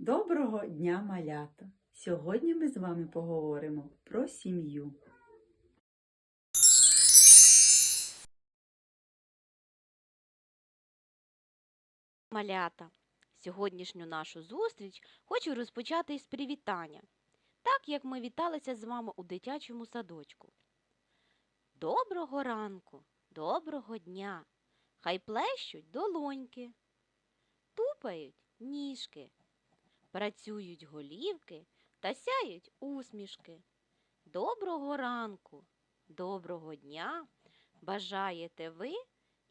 Доброго дня, малята! Сьогодні ми з вами поговоримо про сім'ю. Малята, сьогоднішню нашу зустріч хочу розпочати із привітання, так як ми віталися з вами у дитячому садочку. Доброго ранку, доброго дня, хай плещуть долоньки, тупають ніжки, працюють голівки та сяють усмішки. Доброго ранку, доброго дня, бажаєте ви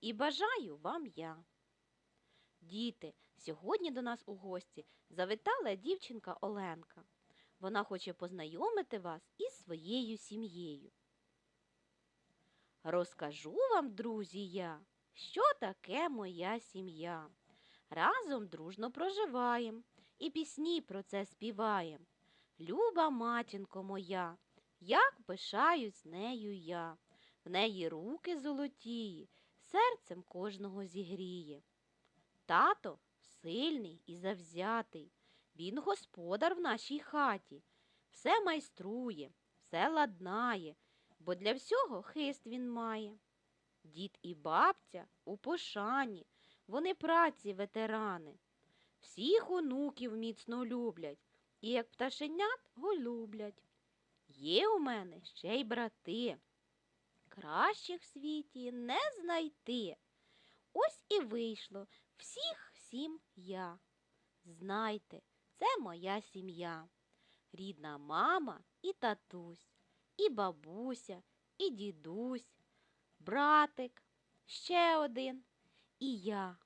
і бажаю вам я. Діти, сьогодні до нас у гості завітала дівчинка Оленка. Вона хоче познайомити вас із своєю сім'єю. Розкажу вам, друзі, я, що таке моя сім'я. Разом дружно проживаєм і пісні про це співаєм. Люба матінко моя, як пишаюсь нею я. В неї руки золотії, серцем кожного зігріє. Тато сильний і завзятий. Він господар в нашій хаті. Все майструє, все ладнає, бо для всього хист він має. Дід і бабця у пошані, вони праці ветерани. Всіх онуків міцно люблять і як пташенят голюблять. Є у мене ще й брати. Кращих в світі не знайти. Ось і вийшло всіх всім я. Знайте, це моя сім'я. Рідна мама і татусь, і бабуся, і дідусь, братик, ще один і я.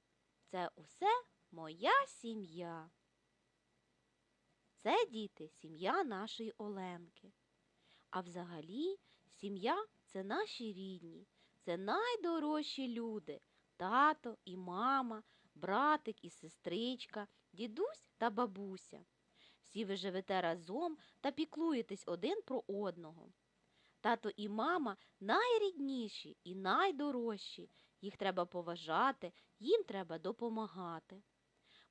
Це усе моя сім'я. Це, діти, сім'я нашої Оленки. А взагалі, сім'я це наші рідні, це найдорожчі люди тато і мама, братик і сестричка, дідусь та бабуся. Всі ви живете разом та піклуєтесь один про одного. Тато і мама найрідніші і найдорожчі. Їх треба поважати, їм треба допомагати.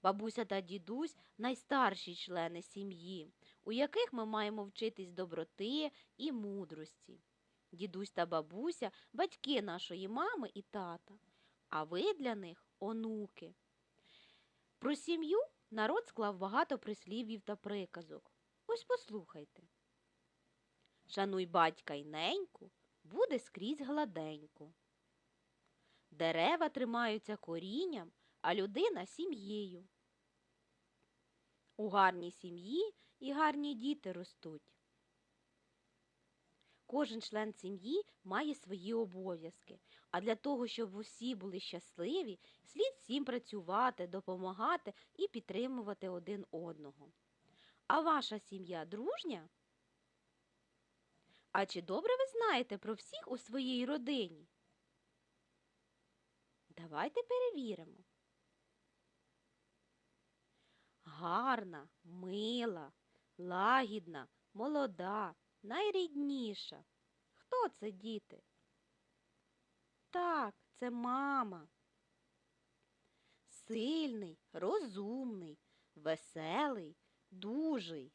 Бабуся та дідусь найстарші члени сім'ї, у яких ми маємо вчитись доброти і мудрості. Дідусь та бабуся батьки нашої мами і тата а ви для них онуки. Про сім'ю народ склав багато прислів'їв та приказок. Ось послухайте. Шануй батька й неньку, буде скрізь гладенько. Дерева тримаються корінням, а людина сім'єю. У гарній сім'ї і гарні діти ростуть. Кожен член сім'ї має свої обов'язки, а для того, щоб усі були щасливі, слід всім працювати, допомагати і підтримувати один одного. А ваша сім'я дружня? А чи добре ви знаєте про всіх у своїй родині? Давайте перевіримо. Гарна, мила, лагідна, молода, найрідніша. Хто це діти? Так, це мама. Сильний, розумний, веселий, дужий.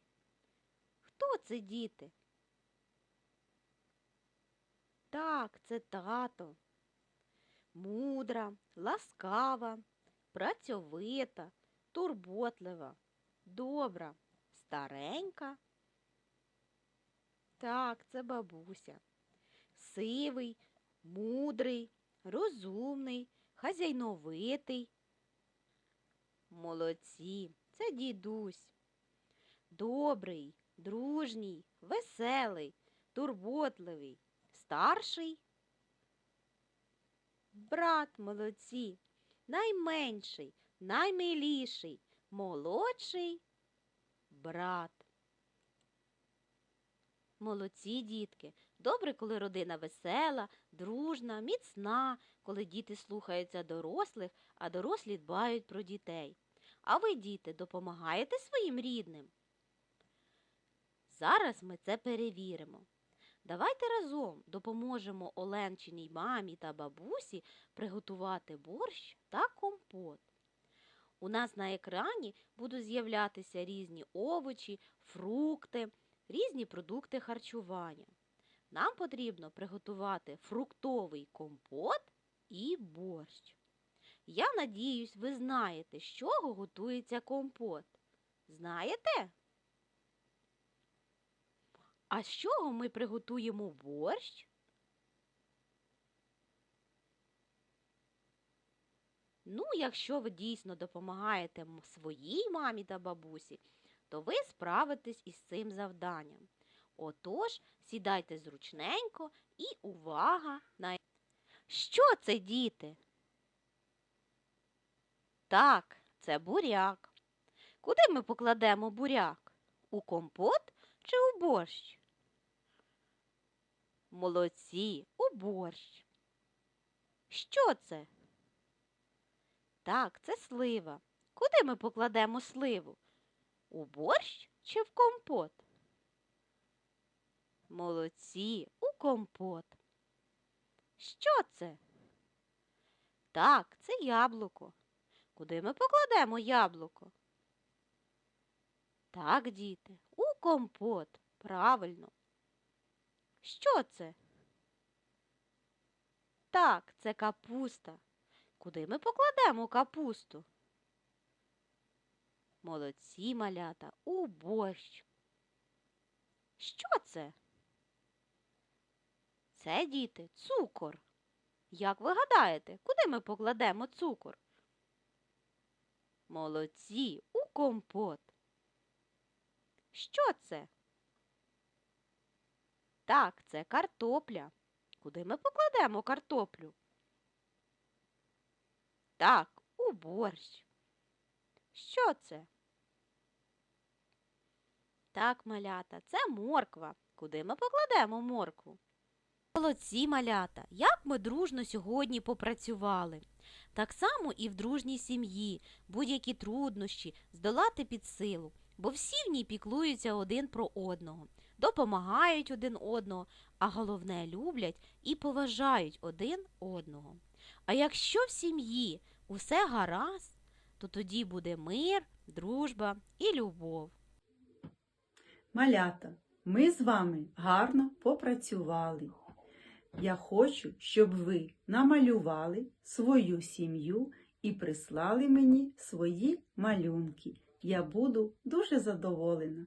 Хто це діти? Так, це тато. Мудра, ласкава, працьовита, турботлива, добра, старенька. Так, це бабуся. Сивий, мудрий, розумний, хазяйновитий. Молодці, це дідусь. Добрий, дружній, веселий, турботливий, старший. Брат молодці, найменший, наймиліший, молодший брат. Молодці, дітки. Добре, коли родина весела, дружна, міцна, коли діти слухаються дорослих, а дорослі дбають про дітей. А ви, діти, допомагаєте своїм рідним? Зараз ми це перевіримо. Давайте разом допоможемо Оленчиній мамі та бабусі приготувати борщ та компот. У нас на екрані будуть з'являтися різні овочі, фрукти, різні продукти харчування. Нам потрібно приготувати фруктовий компот і борщ. Я надіюсь, ви знаєте, з чого готується компот. Знаєте? А з чого ми приготуємо борщ? Ну, якщо ви дійсно допомагаєте своїй мамі та бабусі, то ви справитесь із цим завданням. Отож, сідайте зручненько і увага на що це, діти? Так, це буряк. Куди ми покладемо буряк? У компот чи у борщ? Молодці, у борщ. Що це? Так, це слива. Куди ми покладемо сливу? У борщ чи в компот? Молодці, у компот. Що це? Так, це яблуко. Куди ми покладемо яблуко? Так, діти, у компот. Правильно. Що це? Так, це капуста. Куди ми покладемо капусту? Молодці малята у борщ. Що це? Це, діти, цукор. Як ви гадаєте, куди ми покладемо цукор? Молодці у компот. Що це? Так, це картопля. Куди ми покладемо картоплю? Так, у борщ. Що це? Так, малята, це морква. Куди ми покладемо моркву? Молодці, малята, як ми дружно сьогодні попрацювали. Так само і в дружній сім'ї будь-які труднощі здолати під силу, бо всі в ній піклуються один про одного, допомагають один одного, а головне люблять і поважають один одного. А якщо в сім'ї усе гаразд, то тоді буде мир, дружба і любов. Малята, ми з вами гарно попрацювали. Я хочу, щоб ви намалювали свою сім'ю і прислали мені свої малюнки. Я буду дуже задоволена.